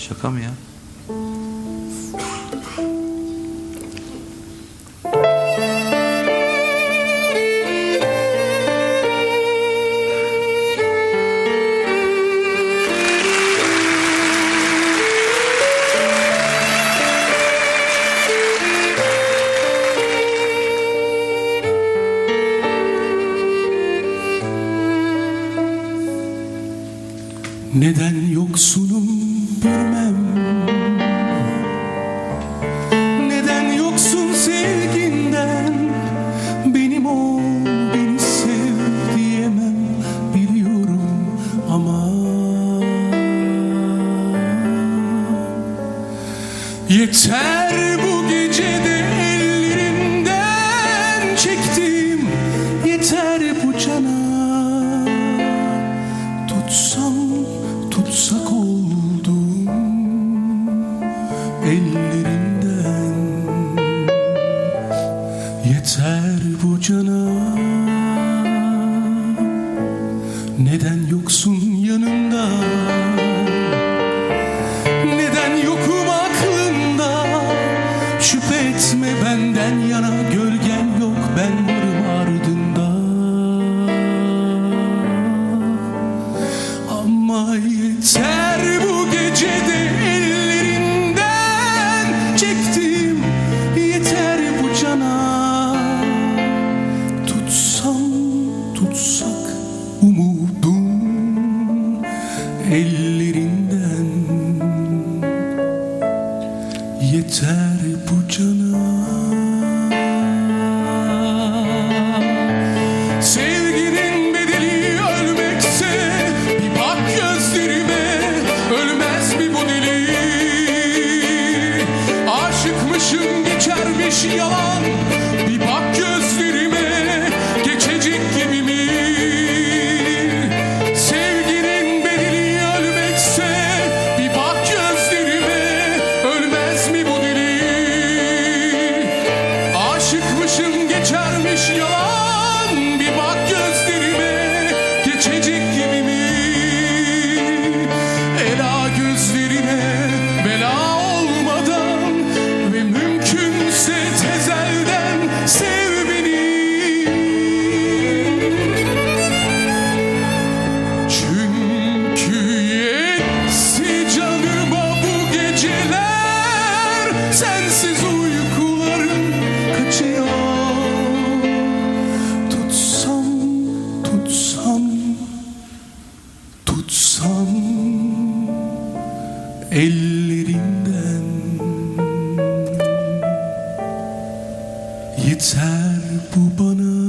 Şaka mı ya? Neden yoksunum bilmem. Neden yoksun sevginden? Benim ol beni sev diyemem. Biliyorum ama Yeter ellerinden. Yeter bu cana. Neden yoksun yanında Neden yokum aklında Şüphe etme benden yana Gölgen yok ben varım ardında. Ama yeter bu gecede ellerinden. Yeter bu cana. Sevginin bedeli ölmekse bir bak gözlerime. Ölmez mi bu Aşıkmışım geçermiş yalan geçermiş yalan tutsam Ellerinden Yeter bu bana